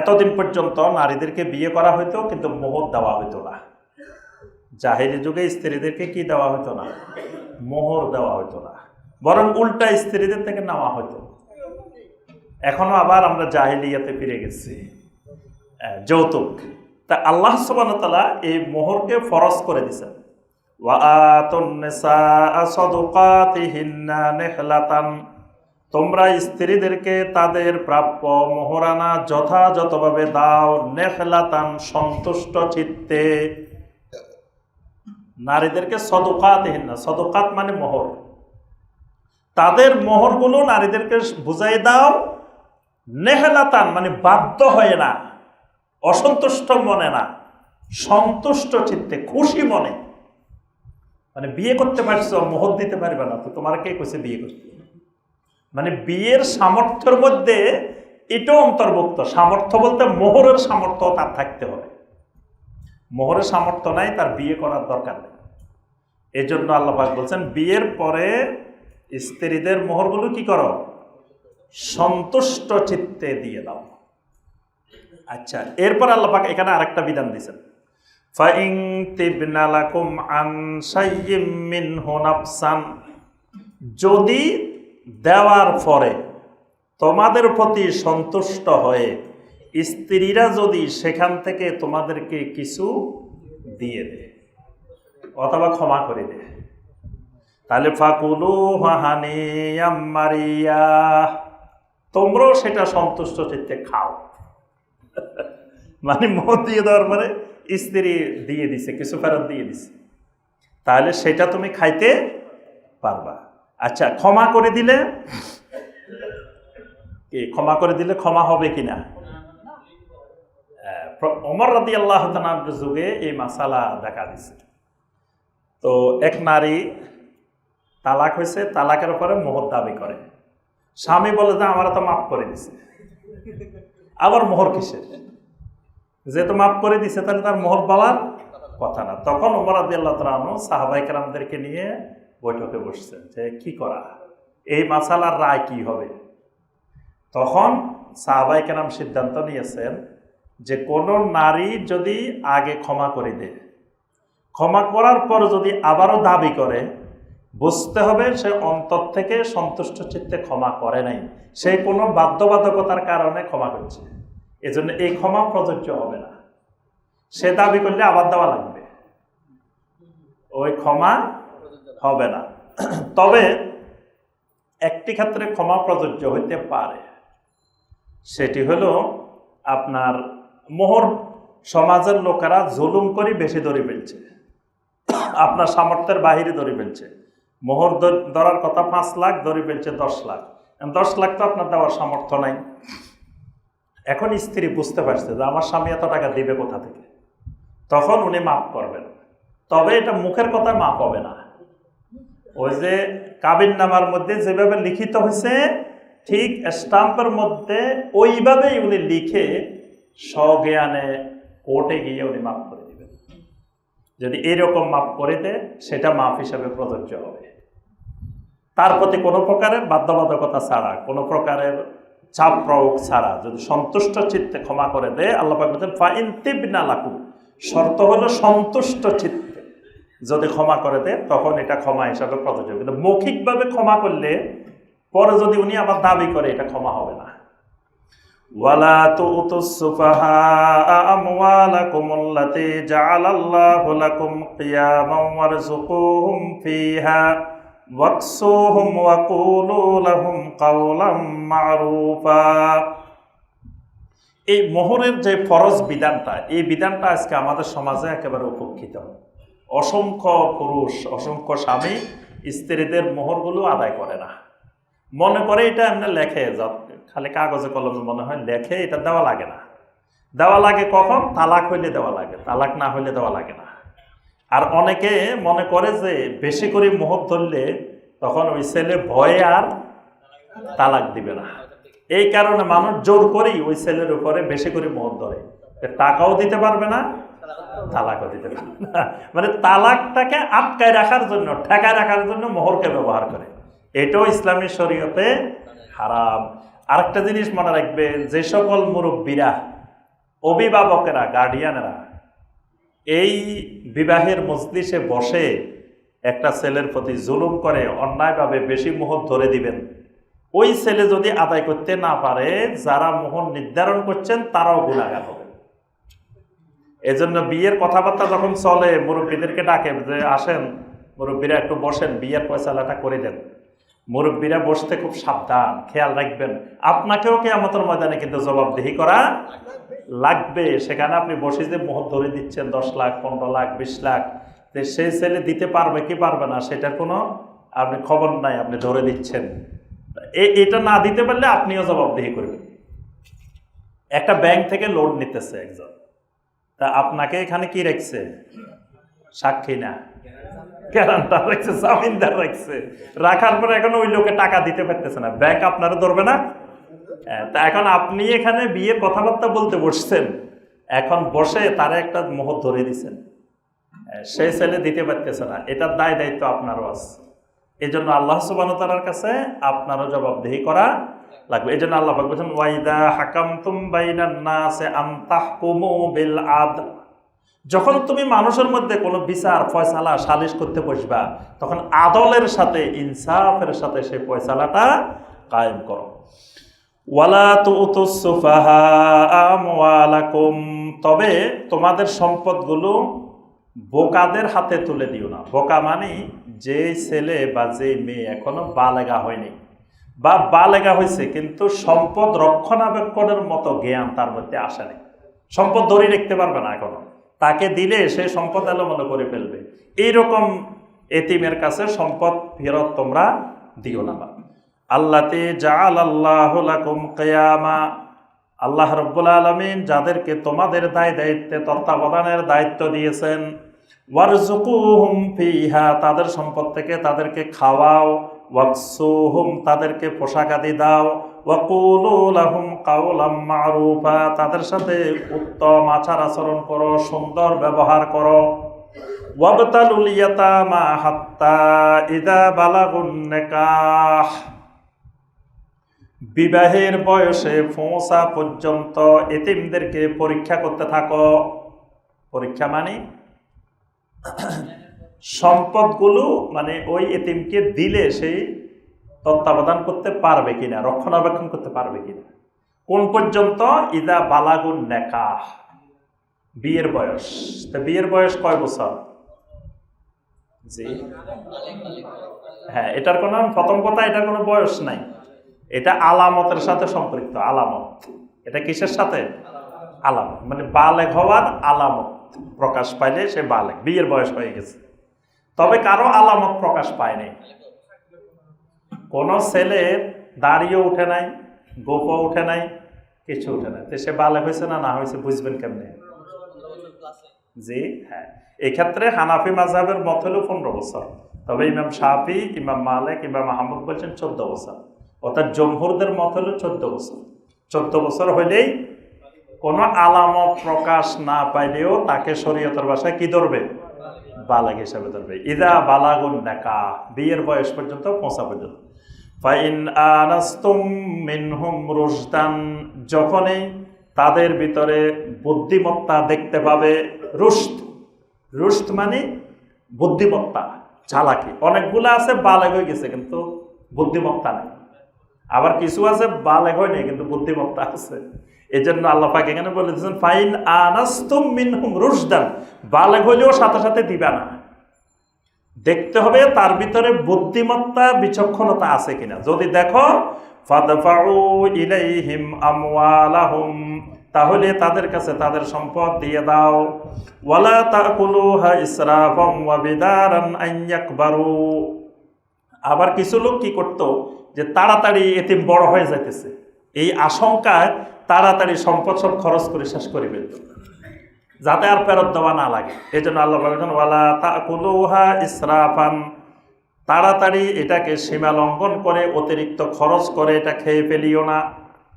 এতদিন পর্যন্ত নারীদেরকে বিয়ে করা হইতো, কিন্তু মোহর দেওয়া হইতো না। জাহেলি যুগে স্ত্রীদেরকে কি দেওয়া হতো না? মোহর দেওয়া হতো না। বরং উল্টা স্ত্রীদের থেকে নেওয়া হতো এখনও আবার আমরা জাহেলিয়াতে ফিরে গেছি। যৌতুক। তা আল্লাহ সুবাহতালা এই মোহরকে ফরজ করে দিছেন ওয়াআতুন নিসাআ সাদুকাতিহিন্না নিহলাতান। তোমরা স্ত্রীদেরকে তাদের প্রাপ্য মোহরানা যথাযথভাবে দাও নেহলাতান সন্তুষ্ট চিত্তে। নারীদেরকে সদকাতহীন না সদকাত মানে মোহর। তাদের মোহরগুলো নারীদেরকে বুঝাই দাও নেহলাতান মানে বাধ্য হয়ে না, অসন্তুষ্ট মনে না, সন্তুষ্ট চিত্তে, খুশি মনে। মানে বিয়ে করতে পারছ, মোহর দিতে পারবে না, তো তোমার কে কইছে বিয়ে করতে? মানে বিয়ের সামর্থ্যের মধ্যে এটাও অন্তর্ভুক্ত। সামর্থ্য বলতে মোহরের সামর্থ্য তার থাকতে হবে। মোহরের সামর্থ্য নাই, তার বিয়ে করার দরকার নেই। এই জন্য আল্লাপাক বলছেন, বিয়ের পরে স্ত্রীদের মোহরগুলো কি করো? সন্তুষ্ট চিত্তে দিয়ে দাও। আচ্ছা এরপর আল্লাপাক এখানে আরেকটা বিধান দিয়েছেন। যদি দেওয়ার পরে তোমাদের প্রতি সন্তুষ্ট হয়ে স্ত্রীরা যদি সেখান থেকে তোমাদেরকে কিছু দিয়ে দেয়, অথবা ক্ষমা করে দেয়। তাহলে ফাকুলু হাহানি মারিয়া তোমরাও সেটা সন্তুষ্ট চিত্তে খাও। মানে মত দিয়ে দেওয়ার পরে স্ত্রী দিয়ে দিছে, কিছু ফেরত দিয়ে দিছে। তাহলে সেটা তুমি খাইতে পারবা। আচ্ছা ক্ষমা করে দিলে? কি, ক্ষমা করে দিলে ক্ষমা হবে কিনা ওমর রাদি আল্লাহ যুগে এই মাসালা দেখা দিছে। তো এক নারী তালাক হয়েছে, তালাকের পরে মোহর দাবি করে। স্বামী বলে যে, আমার তো মাফ করে দিছে। আবার মোহর কিসের? যেহেতু মাফ করে দিছে, তাহলে তার মোহর পাওয়ার কথা না। তখন ওমর আদি আল্লাহ তালু সাহাবাইকারদেরকে নিয়ে বৈঠকে বসছেন যে, কি করা? এই মাসালার রায় কি হবে? তখন সাহাবাই কেরাম সিদ্ধান্ত নিয়েছেন যে, কোনো নারী যদি আগে ক্ষমা করে দেয়, ক্ষমা করার পর যদি আবারও দাবি করে, বুঝতে হবে সে অন্তর থেকে সন্তুষ্ট চিত্তে ক্ষমা করে নাই। সে কোনো বাধ্যবাধকতার কারণে ক্ষমা করছে। এজন্য এই ক্ষমা প্রযোজ্য হবে না। সে দাবি করলে আবার দেওয়া লাগবে। ওই ক্ষমা হবে না। তবে একটি ক্ষেত্রে ক্ষমা প্রযোজ্য হইতে পারে। সেটি হলো আপনার মোহর সমাজের লোকেরা জুলুম করে বেশি ধরে ফেলছে। আপনার সামর্থ্যের বাহিরে ধরে ফেলছে। মোহর ধরার কথা পাঁচ লাখ, ধরে ফেলছে দশ লাখ। দশ লাখ তো আপনার দেওয়ার সামর্থ্য নাই। এখন স্ত্রী বুঝতে পারছে যে আমার স্বামী এত টাকা দিবে কোথা থেকে। তখন উনি মাফ করবেন। তবে এটা মুখের কথা মাফ হবে না। ওই যে কাবিন নামার মধ্যে যেভাবে লিখিত হয়েছে, ঠিক স্টাম্পের মধ্যে ওইভাবেই উনি লিখে স্বজ্ঞানে কোর্টে গিয়ে উনি মাফ করে দেবেন। যদি এরকম মাফ করে দেয়, সেটা মাফ হিসাবে প্রযোজ্য হবে। তার প্রতি কোনো প্রকারের বাধ্যবাধকতা ছাড়া, কোনো প্রকারের চাপ প্রয়োগ ছাড়া, যদি সন্তুষ্ট চিত্তে ক্ষমা করে দেয়, আল্লাহ বলছেন, ফাইন তিবনা লাকু শর্ত হলো সন্তুষ্ট চিত্তে যদি ক্ষমা করে দেয় তখন এটা ক্ষমা হিসাবে প্রযোজ্য। কিন্তু মৌখিকভাবে ক্ষমা করলে, পরে যদি উনি আবার দাবি করে, এটা ক্ষমা হবে না। ওয়ালা তুতুস সুফাহা আমওয়ালাকুম আল্লাতী জাআলাল্লাহু লাকুম কিয়ামান ওয়ারযুকুহুম ফিহা ওয়াকসুহুম ওয়া কুলু লাহুম কাওলাম মারুফা। এই মোহরের যে ফরজ বিধানটা, এই বিধানটা আজকে আমাদের সমাজে একেবারে উপেক্ষিত। অসংখ্য পুরুষ, অসংখ্য স্বামী স্ত্রীদের মোহরগুলো আদায় করে না। মনে করে এটা এমনি লেখে খালি কাগজে কলমে মনে হয় লেখে, এটা দেওয়া লাগে না। দেওয়া লাগে কখন? তালাক হইলে দেওয়া লাগে, তালাক না হইলে দেওয়া লাগে না। আর অনেকে মনে করে যে বেশি করে মোহর ধরলে তখন ওই ছেলে ভয়ে আর তালাক দিবে না। এই কারণে মানুষ জোর করেই ওই ছেলের উপরে বেশি করে মোহর ধরে। টাকাও দিতে পারবে না তালাকও দিতে পারবে না। মানে তালাকটাকে আটকায় রাখার জন্য, ঠেকায় রাখার জন্য মোহরকে ব্যবহার করে। এটাও ইসলামী শরীয়তে হারাম। আরেকটা জিনিস মনে রাখবেন, যে সকল মুরব্বীরা, অভিভাবকেরা গার্ডিয়ানেরা এই বিবাহের মজলিসে বসে একটা ছেলের প্রতি জুলুম করে, অন্যায়ভাবে বেশি মোহর ধরে দিবেন। ওই ছেলে যদি আদায় করতে না পারে, যারা মোহর নির্ধারণ করছেন, তারাও গুণাগার হবে। এজন্য বিয়ের কথাবার্তা যখন চলে, মুরব্বীদেরকে ডাকে যে, আসেন। মুরব্বীরা একটু বসেন, বিয়ের পয়সালাটা করে দেন। মুরব্বীরা বসতে খুব সাবধান, খেয়াল রাখবেন। আপনাকেও কে আমাদের ময়দানে কিন্তু জবাবদিহি করা লাগবে। সেখানে আপনি বসে যে মোহর ধরে দিচ্ছেন, দশ লাখ, পনেরো লাখ, বিশ লাখ, যে সেই ছেলে দিতে পারবে কি পারবে না, সেটার কোনো আপনি খবর নাই, আপনি ধরে দিচ্ছেন। এটা না দিতে পারলে আপনিও জবাবদিহি করবেন। একটা ব্যাংক থেকে লোন নিতেছে একজন। তা আপনাকে এখানে কি রাখছে? সাক্ষী না। গ্যারান্টার রাখছে, জামিনদার রাখছে। রাখার পরে এখন ওই লোকে টাকা দিতে পারতেছে না। ব্যাংক আপনারা ধরবে না? তা এখন আপনি এখানে বিয়ের কথাবার্তা বলতে বসছেন। এখন বসে তারা একটা মোহর ধরে দিছেন। সেই ছেলে দিতে পারতেছে না। এটার দায় দায়িত্ব আপনারও আছে। এই জন্য আল্লাহ সুবাহতালার কাছে আপনারও জবাবদেহি করা লাগবে। এই জন্য আল্লাহ বলছেন ওয়াইদা হাকাম তুম বাইনান নাসে আনতাহকুমু বিল আদল। যখন তুমি মানুষের মধ্যে কোনো বিচার, ফয়সালা, সালিশ করতে বসবা, তখন আদলের সাথে, ইনসাফের সাথে সেই ফয়সালাটা কায়েম করো। ওয়ালা সুফাহা তবে তোমাদের সম্পদগুলো বোকাদের হাতে তুলে দিও না। বোকা মানে যে ছেলে বা যে মেয়ে এখনও বালেগা হয়নি। বা বালেগা হয়েছে কিন্তু সম্পদ রক্ষণাবেক্ষণের মতো জ্ঞান তার মধ্যে আসেনি সম্পদ ধরে রাখতে পারবে না এখনও। তাকে দিলে সে সম্পদ এলোমেলো করে ফেলবে। এইরকম এতিমের কাছে সম্পদ ফেরত তোমরা দিও না বা আল্লাতে জাল আল্লাহ কেয়ামা। আল্লাহ রব্বুল আলমিন যাদেরকে তোমাদের দায় দায়িত্বে, তত্ত্বাবধানের দায়িত্ব দিয়েছেন ওয়ারজুকুহুম ফিহা, তাদের সম্পদ থেকে তাদেরকে খাওয়াও। ওয়াকসুহুম, তাদেরকে পোশাক আদি দাও। ওয়াকুলু লাহুম কাউলাম মারুফা, তাদের সাথে উত্তম আচার আচরণ করো, সুন্দর ব্যবহার করো। ওয়াবতালুল ইয়াতামা হাত্তা ইদা বালাগুন নিকাহ। বিবাহের বয়সে পৌঁছা পর্যন্ত এতিমদেরকে পরীক্ষা করতে থাকো। পরীক্ষা মানে? সম্পদগুলো মানে ওই এতিমকে দিলে সেই তত্ত্বাবধান করতে পারবে কিনা, রক্ষণাবেক্ষণ করতে পারবে কিনা। কোন পর্যন্ত? ইদা বালাগুন নেকাহ। বিয়ের বয়স। তা বিয়ের বয়স কয় বছর? জি। হ্যাঁ এটার কোনো, প্রথম কথা, এটার কোনো বয়স নাই। এটা আলামতের সাথে সম্পৃক্ত, আলামত। এটা কিসের সাথে? আলামত। মানে বালেগ হওয়ার আলামত। প্রকাশ পাইলে সে বালেগ। বিয়ের বয়স হয়ে গেছে। তবে কারও আলামত প্রকাশ পায়নি কোন ছেলের দাড়িও উঠে নাই, গোপও উঠে নাই, কিছু উঠে নাই। তো সে বালেগ হয়েছে না না হয়েছে বুঝবেন কেমনে? জি হ্যাঁ। এক্ষেত্রে হানাফি মাঝহাবের মত হলো পনেরো বছর। তবে ইমাম শাফি, ইমাম মালিক, ইমাম আহমদ বলছেন চোদ্দ বছর। অর্থাৎ জমহুরদের মত হলো চোদ্দ বছর। চোদ্দ বছর হইলেই কোনো আলামত প্রকাশ না পাইলেও তাকে শরীয়তের ভাষায় কি ধরবে? বালাগ হিসাবে ধরবে। ইদা বালাগুন নেকা, বিয়ের বয়স পর্যন্ত পৌঁছা পর্যন্ত। ফাইন আনাস্তুম মিনহুম রুশদান, যখনই তাদের ভিতরে বুদ্ধিমত্তা দেখতে পাবে রুস্ত রুস্ত মানে বুদ্ধিমত্তা, চালাকি। অনেকগুলো আছে, বালেগ হয়ে গেছে, কিন্তু বুদ্ধিমত্তা নেই। আবার কিছু আছে, বালেগ হয় নাই, কিন্তু বুদ্ধিমত্তা আছে। এই জন্য আল্লাহ পাক এখানে বলে দিয়েছেন, ফাইন আনাস্তুম মিনহুম রুশদান। বালেগ হইলেও সাথে সাথে দিবা না। দেখতে হবে তার ভিতরে বুদ্ধিমত্তা, বিচক্ষণতা আছে কিনা। যদি দেখো ইলাইহিম আমওয়ালাহুম, তাহলে তাদের কাছে তাদের সম্পদ দিয়ে দাও। ওয়ালা তাকুলুহা ইসরাফাম ওয়া বিদারান আন ইয়াকবারু। আবার কিছু লোক কি করত, যে তাড়াতাড়ি এতিম বড় হয়ে যাইতেছে। এই আশঙ্কায় তাড়াতাড়ি সম্পদ সব খরচ করে শেষ করে ফেলত যাতে আর ফেরত দেওয়া না লাগে। এই জন্য আল্লাহ বলেছেন ওয়ালা তাকুলুহা ইসরাফান। তাড়াতাড়ি এটাকে সীমা লঙ্ঘন করে, অতিরিক্ত খরচ করে এটা খেয়ে ফেলিও না।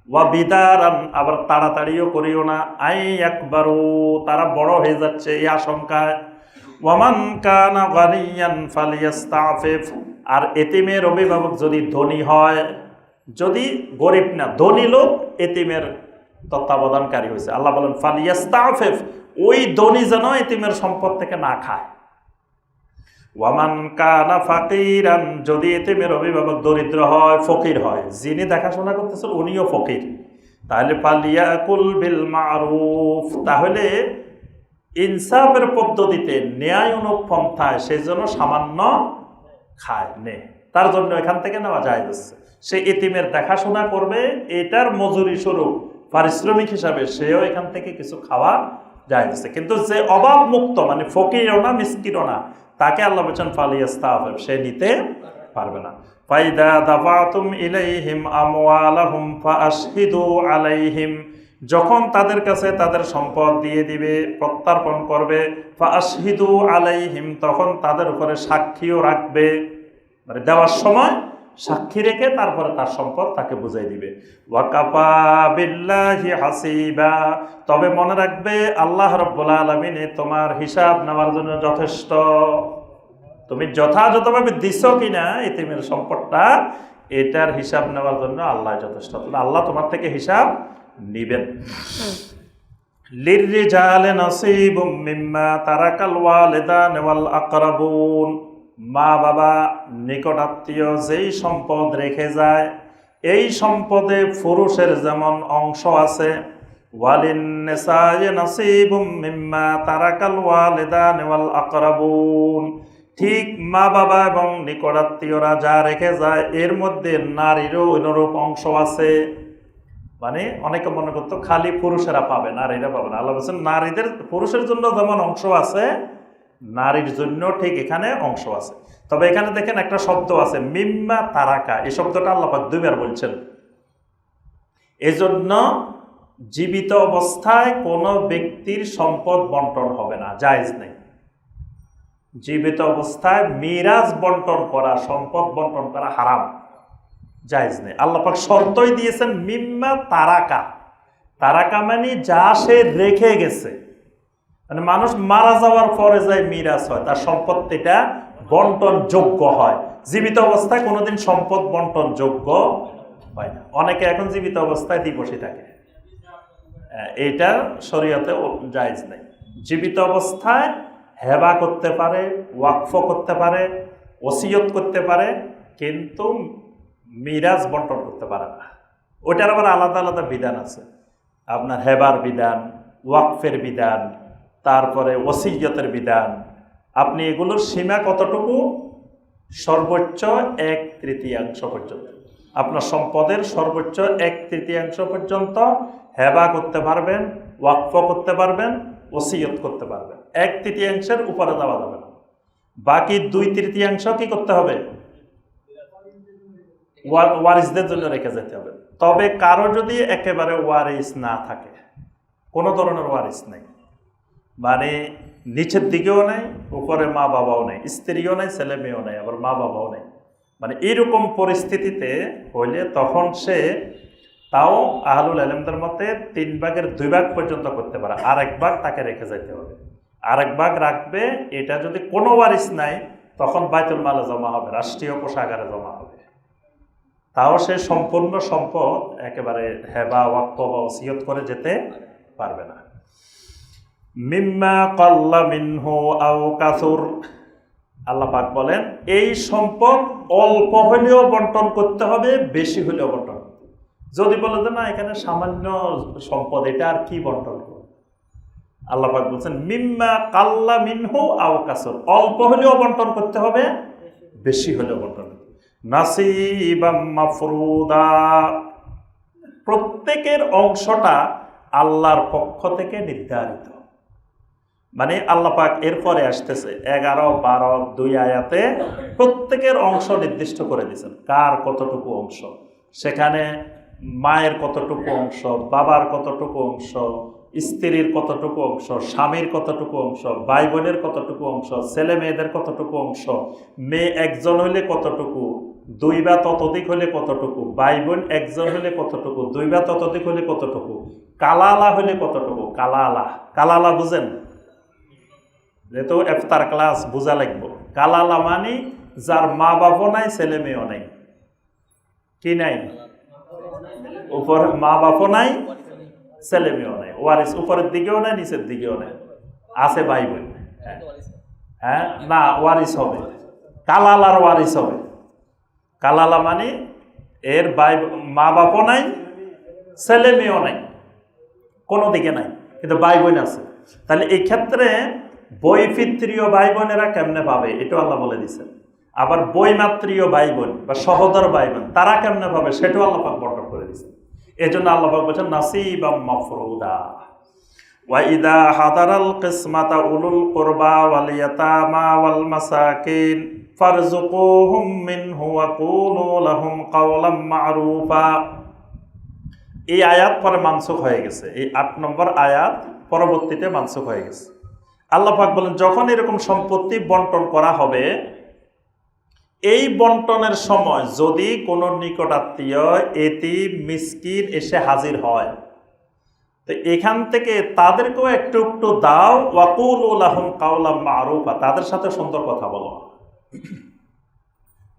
ওয়া বিদারান, আবার তাড়াতাড়িও করিও না। আই একবারও তারা বড় হয়ে যাচ্ছে এই আশঙ্কায়। ওয়ামান কানা গানিয়ান আর এতিমের অভিভাবক যদি ধনী হয় যদি গরিব না, ধনী লোক এতিমের তত্ত্বাবধানকারী হয়েছে। আল্লাহ বলেন, ফালিয়াস্তাফেফ ওই ধনী যেন এতিমের সম্পদ থেকে না খায়। ওয়ামান কানা ফাকিরান, যদি এতিমের অভিভাবক দরিদ্র হয়, ফকির হয়। যিনি দেখাশোনা করতেছেন, উনিও ফকির। তাহলে পালিয়াকুল বিল মারুফ। তাহলে ইনসাফের পদ্ধতিতে ন্যায় অনুপন্থায় সেই জন্য সামান্য খায়, নে। তার জন্য এখান থেকে নেওয়া যায় যাচ্ছে সে এতিমের দেখাশোনা করবে, এটার মজুরি স্বরূপ। পারিশ্রমিক হিসাবে সেও এখান থেকে কিছু খাওয়া যায় কিন্তু যে অভাব মুক্ত মানে ফকিরও না মিসকিরও তাকে আল্লাহ বলছেন ফালিয়াস্তাফ সে নিতে পারবে না। ফাইদা দাফাতুম ইলাইহিম আমওয়ালাহুম ফাআশহিদু আলাইহিম, যখন তাদের কাছে তাদের সম্পদ দিয়ে দিবে, প্রত্যার্পণ করবে, ফাআশহিদু আলাইহিম, তখন তাদের উপরে সাক্ষীও রাখবে। মানে দেওয়ার সময় সাক্ষী রেখে তারপরে তার সম্পদ তাকে বুঝাই দিবে। বিল্লাহি হাসিবা। তবে মনে রাখবে, আল্লাহ রব্বুল আলমিনে তোমার হিসাব নেওয়ার জন্য যথেষ্ট। তুমি যথাযথভাবে দিছ কিনা এতিমের সম্পদটা, এটার হিসাব নেওয়ার জন্য আল্লাহ যথেষ্ট। আল্লাহ তোমার থেকে হিসাব নিবেন। লিররিজালে নসিবুম মিম্মা তারাকাল ওয়ালিদান ওয়াল আকরাবুন। মা বাবা নিকটাত্মীয় যেই সম্পদ রেখে যায়, এই সম্পদে পুরুষের যেমন অংশ আছে ঠিক মা বাবা এবং নিকটাত্মীয়রা যা রেখে যায়, এর মধ্যে নারীরও অনুরূপ অংশ আছে। মানে অনেকে মনে করতো খালি পুরুষেরা পাবে, নারীরা পাবে না। আল্লাহ নারীদের, পুরুষের জন্য যেমন অংশ আছে নারীর জন্য ঠিক এখানে অংশ আছে। তবে এখানে দেখেন একটা শব্দ আছে, মিম্মা তারাকা। এই শব্দটা আল্লাপাক দুইবার বলছেন। এজন্য জীবিত অবস্থায় কোনো ব্যক্তির সম্পদ বন্টন হবে না, জায়জ নেই। জীবিত অবস্থায় মিরাজ বন্টন করা, সম্পদ বন্টন করা হারাম, জায়েজ নেই। আল্লাপাক শর্তই দিয়েছেন মিম্মা তারাকা। তারাকা মানে যা সে রেখে গেছে। মানে মানুষ মারা যাওয়ার পরে যায় মিরাজ হয়, তার সম্পত্তিটা বন্টন যোগ্য হয়। জীবিত অবস্থায় কোনোদিন সম্পদ বন্টন যোগ্য হয় না। অনেকে এখন জীবিত অবস্থায় দিবসী থাকে। এটা শরীয়তে জায়েজ নেই। জীবিত অবস্থায় হেবা করতে পারে, ওয়াকফ করতে পারে, ওসিয়ত করতে পারে, কিন্তু মিরাজ বন্টন করতে পারে না। ওইটার আবার আলাদা আলাদা বিধান আছে। আপনার হেবার বিধান, ওয়াকফের বিধান তারপরে ওসিয়তের বিধান। আপনি এগুলোর সীমা কতটুকু? সর্বোচ্চ এক তৃতীয়াংশ পর্যন্ত। আপনার সম্পদের সর্বোচ্চ এক তৃতীয়াংশ পর্যন্ত হেবা করতে পারবেন, ওয়াকফ করতে পারবেন ওসিয়ত করতে পারবেন। এক তৃতীয়াংশের উপরে দেওয়া যাবে না। বাকি দুই তৃতীয়াংশ কি করতে হবে? ওয়া- ওয়ারিসদের জন্য রেখে যেতে হবে। তবে কারও যদি একেবারে ওয়ারিস না থাকে, কোনো ধরনের ওয়ারিস নেই। মানে নিচের দিকেও নেই, উপরে মা বাবাও নেই, স্ত্রীও নেই, ছেলে মেয়েও নেই, আবার মা বাবাও নেই। মানে এইরকম পরিস্থিতিতে হইলে তখন সে তাও আহলুল আলমদের মতে তিন ভাগের দুই ভাগ পর্যন্ত করতে পারে আর এক ভাগ তাকে রেখে যেতে হবে। আর এক ভাগ রাখবে, এটা যদি কোনো ওয়ারিস নাই, তখন বাইতুল মালে জমা হবে, রাষ্ট্রীয় কোষাগারে জমা হবে। তাও সে সম্পূর্ণ সম্পদ একেবারে হেবা ওয়াক্ত বা ওসিয়ত করে যেতে পারবে না। মিম্মা কল্লা মিনহু আও কাসুর। বলেন, এই সম্পদ অল্প হলেও বন্টন করতে হবে, বেশি হলেও বন্টন। যদি বলে যে না, এখানে সামান্য সম্পদ, এটা আর কি বন্টন? করবে আল্লাহ পাক বলছেন, মিম্মা কাল্লা মিনহু আও কাসুর, অল্প হলেও বন্টন করতে হবে, বেশি হলেও বন্টন। নাসিবাম মাফরুদা। প্রত্যেকের অংশটা আল্লাহর পক্ষ থেকে নির্ধারিত। মানে আল্লাহ পাক এরপরে আসতেছে এগারো, বারো, দুই আয়াতে প্রত্যেকের অংশ নির্দিষ্ট করে দিয়েছেন। কার কতটুকু অংশ? সেখানে মায়ের কতটুকু অংশ, বাবার কতটুকু অংশ, স্ত্রীর কতটুকু অংশ, স্বামীর কতটুকু অংশ ভাই বোনের কতটুকু অংশ, ছেলে মেয়েদের কতটুকু অংশ, মেয়ে একজন হইলে কতটুকু, দুই বা ততোধিক হলে কতটুকু ভাই বোন একজন হলে কতটুকু, দুই বা ততোধিক হলে কতটুকু, কালালা হলে কতটুকু, কালালা। কালালা বুঝেন? যেহেতু এফতার ক্লাস বোঝা লাগবো। কালালা মানে যার মা বাবাও নাই, ছেলে মেয়েও নাই। কি নাই? উপর মা বাপও নাই, ছেলে মেয়েও নেই। ওয়ারিস উপরের দিকেও নাই, নিচের দিকেও নেই। আছে ভাই বোন। হ্যাঁ। হ্যাঁ না, ওয়ারিস হবে। কালালার ওয়ারিস হবে। কালালা মানে এর ভাই, মা বাপও নাই, ছেলে মেয়েও নাই। কোনো দিকে নাই, কিন্তু ভাই বোন আছে। তাহলে এই ক্ষেত্রে বৈপিত্রীয় ভাই বোনেরা কেমনে পাবে এটাও আল্লাহ বলে দিচ্ছেন আবার বইমাত্রীয় ভাই বোন বা সহোদর ভাই বোন তারা কেমনে পাবে সেটাও আল্লাহ পাক বর্ণন করে দিচ্ছেন এই জন্য আল্লাহ পাক বলছেন নাসিবা মফরুদা وإذا حضر القسمة أولو القربى واليتامى والمساكين فارزقوهم منه وقولوا لهم قولا معروفا এই আয়াত পরে মানসুখ হয়ে গেছে এই আট নম্বর আয়াত পরবর্তীতে মানসুখ হয়ে গেছে আল্লাহ পাক বলেন, যখন এরকম সম্পত্তি বন্টন করা হবে, এই বন্টনের সময় যদি কোনো নিকটাত্মীয় এটি মিসকিন এসে হাজির হয়, তো এখান থেকে তাদেরকেও একটু একটু দাও, ওয়াকুল আহম মারুফা। তাদের সাথে সুন্দর কথা বলো।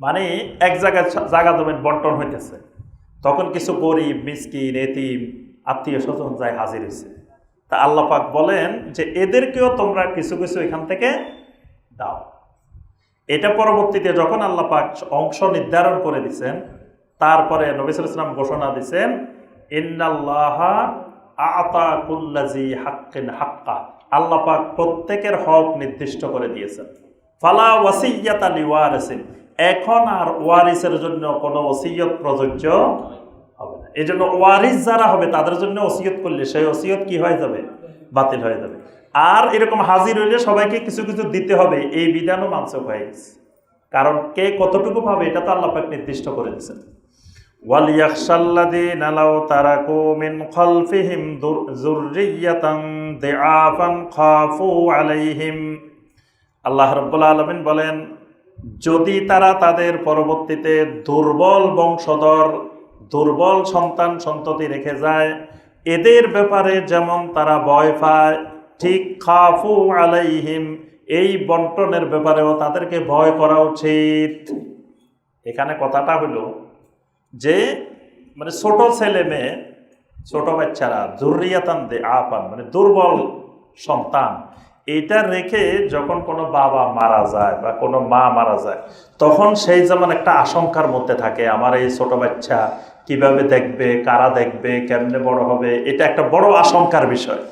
মানে এক জায়গায় জায়গা জমিন বন্টন হইতেছে। তখন কিছু গরিব, মিসকিন, এতিম আত্মীয় স্বজন যায় হাজির হয়েছে তা আল্লাহ পাক বলেন যে এদেরকেও তোমরা কিছু কিছু এখান থেকে দাও। এটা পরবর্তীতে যখন আল্লাহ পাক অংশ নির্ধারণ করে দিছেন, তারপরে নবিসুল ইসলাম ঘোষণা দিছেন, ইন্নাল্লাহা আতা কুল্লাজি হাক্কা। আল্লাহ প্রত্যেকের হক নির্দিষ্ট করে দিয়েছেন। ফালা ওয়াসিয়াত আলী ওয়ারিসিন এখন আর ওয়ারিসের জন্য কোনো ওসিয়ত প্রযোজ্য এই জন্য ওয়ারিস যারা হবে, তাদের জন্য ওসিয়ত করলে সেই ওসিয়ত কি হয়ে যাবে? বাতিল হয়ে যাবে। আর এরকম হাজির হইলে সবাইকে কিছু কিছু দিতে হবে, এই বিধানও মানসক হয়ে গেছে। কারণ কে কতটুকু পাবে, এটা তো আল্লাপাক নির্দিষ্ট করে দিয়েছেন। তারা দে আফান খাফু আলাইহিম। আল্লাহ রব্বুল্লা আলমিন বলেন, যদি তারা তাদের পরবর্তীতে দুর্বল বংশধর দুর্বল সন্তান সন্ততি রেখে যায়। এদের ব্যাপারে যেমন তারা ভয় পায়, ঠিক খাফু আলাইহিম, এই বন্টনের ব্যাপারেও তাদেরকে ভয় করা উচিত। এখানে কথাটা হলো যে মানে ছোট ছেলে মেয়ে, ছোট বাচ্চারা জরুরিয়াতান দে আপান মানে দুর্বল সন্তান এইটা রেখে যখন কোনো বাবা মারা যায় বা কোনো মা মারা যায়, তখন সেই যেমন একটা আশঙ্কার মধ্যে থাকে, আমার এই ছোট বাচ্চা কীভাবে দেখবে, কারা দেখবে, কেমনে বড় হবে, এটা একটা বড় আশঙ্কার বিষয়।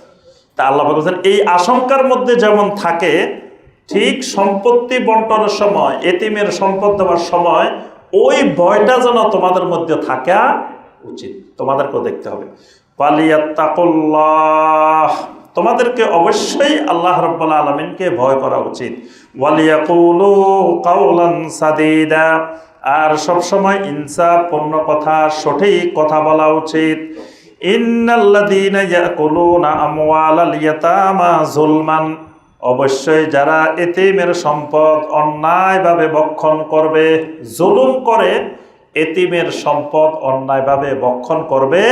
তা আল্লাহ বলছেন, এই আশঙ্কার মধ্যে যেমন থাকে, ঠিক সম্পত্তি বন্টনের সময়, এতিমের সম্পদ দেওয়ার সময়, ওই ভয়টা যেন তোমাদের মধ্যে থাকা উচিত, তোমাদেরকেও দেখতে হবে। পালিয়াত্তাকুল্লাহ তোমাদেরকে অবশ্যই আল্লাহ রব্বুল আলমিনকে ভয় করা উচিত। সাদিদা, আর সবসময় ইনসাফপূর্ণ কথা, সঠিক কথা বলা উচিত। যুলমান, অবশ্যই যারা এতিমের সম্পদ অন্যায়ভাবে বক্ষণ করবে, জুলুম করে, এতিমের সম্পদ অন্যায়ভাবে বক্ষণ করবে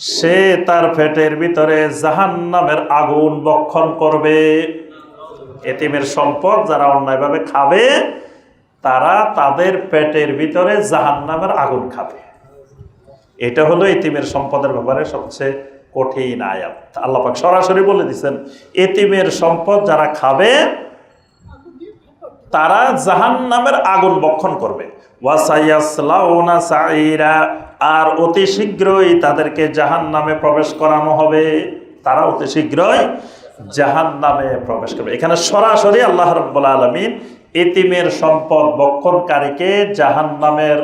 সে তার পেটের ভিতরে জাহান্নামের আগুন বক্ষণ করবে। এতিমের সম্পদ যারা অন্যায়ভাবে খাবে, তারা তাদের পেটের ভিতরে জাহান্নামের আগুন খাবে। এটা হলো এতিমের সম্পদের ব্যাপারে সবচেয়ে কঠিন আয়াত। আল্লাপাক সরাসরি বলে দিচ্ছেন এতিমের সম্পদ যারা খাবে তারা জাহান নামের আগুন বক্ষণ করবে। আর অতি শীঘ্রই তাদেরকে জাহান নামে প্রবেশ করানো হবে। তারা অতি শীঘ্রই জাহান নামে প্রবেশ করবে। এখানে সরাসরি আল্লাহ রব্বুল আলমিন এতিমের সম্পদ বক্ষণকারীকে জাহান নামের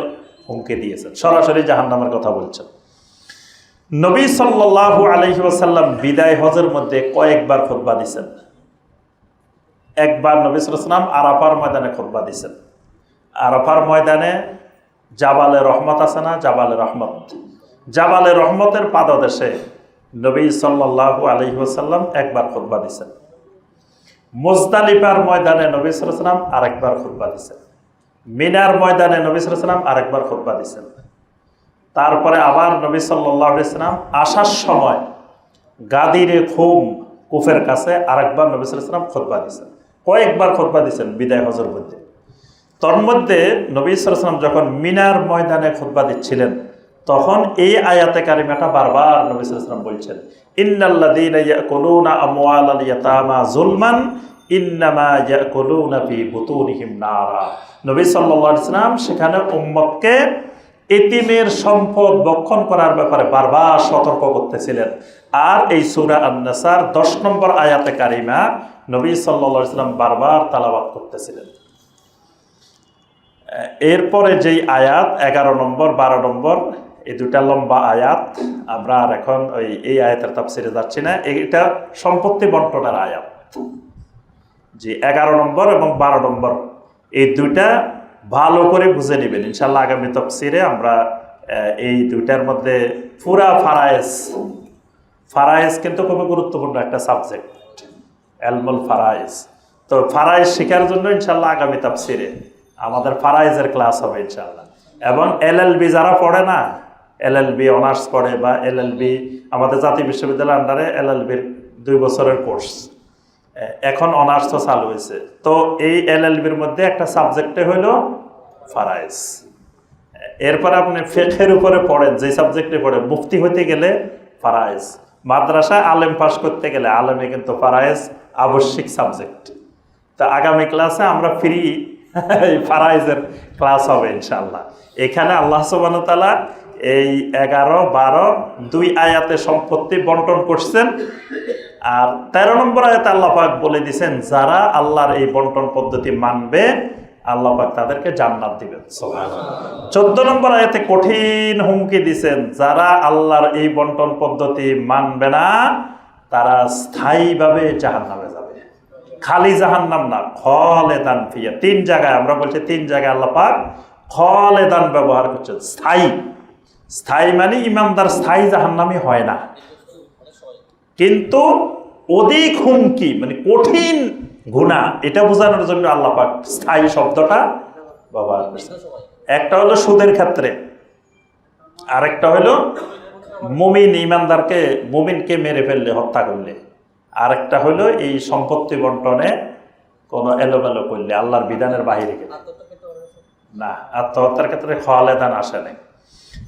হুমকি দিয়েছেন। সরাসরি জাহান নামের কথা বলছেন। নবী সাল্লাহ আলহি ওসাল্লাম বিদায় হজের মধ্যে কয়েকবার খোদবা দিছেন একবার নবী সালাম আরাফার ময়দানে খোদবা দিছেন আরাফার ময়দানে জাবালে রহমত আছে না জাবালে রহমত? জাবালে রহমতের পাদদেশে নবী সাল্লাহ আলহি ওসাল্লাম একবার খোদবা দিছেন মুজদালিফার ময়দানে নবী সালাম আরেকবার খোদবা দিছেন মিনার ময়দানে নবী সালাম আরেকবার খোদবা দিচ্ছেন তারপরে আবার নবী সাল্লাম আসার সময় গাদিরে খুম কুফের কাছে আরেকবার নবী সাল্লাম খোদবা দিচ্ছেন কয়েকবার খোদবা দিচ্ছেন বিদায় হজর মধ্যে। তন্মধ্যে নবী সালাম যখন মিনার ময়দানে খুতবা দিচ্ছিলেন, তখন এই আয়াতে কারিমাটা বারবার নবী বলছেন সাল্লাম সেখানে এতিমের সম্পদ করার ব্যাপারে বারবার সতর্ক করতেছিলেন। আর এই সুরা আন-নাসার 10 নম্বর আয়াতে কারিমা নবী আলাইহি সাল্লাম বারবার তালাবাদ করতেছিলেন। এরপরে যেই আয়াত, এগারো নম্বর, বারো নম্বর, এই দুটা লম্বা আয়াত, আমরা আর এখন ওই, এই আয়াতের তাপসিরে যাচ্ছি না, এটা সম্পত্তি বন্টনের আয়াত। যে এগারো নম্বর এবং বারো নম্বর, এই দুইটা ভালো করে বুঝে নেবেন। ইনশাল্লাহ আগামী তফসিরে আমরা এই দুইটার মধ্যে পুরা ফারায়েস ফারায়েস কিন্তু খুবই গুরুত্বপূর্ণ একটা সাবজেক্ট। এলমুল ফারাইজ। তো ফারাইজ শেখার জন্য ইনশাল্লাহ আগামী তাফসিরে আমাদের ফারাইজের ক্লাস হবে ইনশাল্লাহ। এবং এলএলবি যারা পড়ে না, এলএলবি অনার্স পড়ে বা এলএলবি আমাদের জাতীয় বিশ্ববিদ্যালয়ের আন্ডারে এলএলবির দুই বছরের কোর্স। এখন অনার্স তো চালু হয়েছে। তো এই এলএলবির মধ্যে একটা সাবজেক্টে হইল ফারাইজ। এরপর আপনি ফেকের উপরে পড়েন, যে সাবজেক্টে পড়েন মুফতি হতে গেলে ফারাইজ। মাদ্রাসায় আলেম পাশ করতে গেলে আলেমে কিন্তু ফারাইজ আবশ্যিক সাবজেক্ট তা আগামী ক্লাসে আমরা ফ্রি এই ফারাইজের ক্লাস হবে ইনশাল্লাহ এখানে আল্লাহ সুবান তালা এই এগারো বারো দুই আয়াতে সম্পত্তি বন্টন করছেন। আর তেরো নম্বর আয়াতে আল্লাহ পাক বলে দিছেন যারা আল্লাহর এই বন্টন পদ্ধতি মানবে আল্লাহ পাক তাদেরকে জান্নাত দিবেন। চোদ্দ নম্বর আয়াতে কঠিন হুমকি দিছেন যারা আল্লাহর এই বন্টন পদ্ধতি মানবে না তারা স্থায়ীভাবে জাহান নামে যাবে। খালি জাহান নাম না খলে দান ফিয়া। তিন জায়গায়, আমরা বলছি তিন জায়গায় আল্লাহ পাক খলে দান ব্যবহার করছেন, স্থায়ী। স্থায়ী মানে ইমানদার স্থায়ী জাহান্নামি হয় না। কিন্তু অধিক হুমকি মানে কঠিন গুণা এটা বোঝানোর জন্য আল্লাহ পাক স্থায়ী শব্দটা ব্যবহার করছে একটা হলো সুদের ক্ষেত্রে, আরেকটা হলো মুমিন ইমানদারকে মমিনকে মেরে ফেললে, হত্যা করলে। আরেকটা হলো এই সম্পত্তি বন্টনে কোনো এলোমেলো করলে, আল্লাহর বিধানের বাহিরে গেলে। না, আত্মহত্যার ক্ষেত্রে খোয়ালেদান আসে নাই।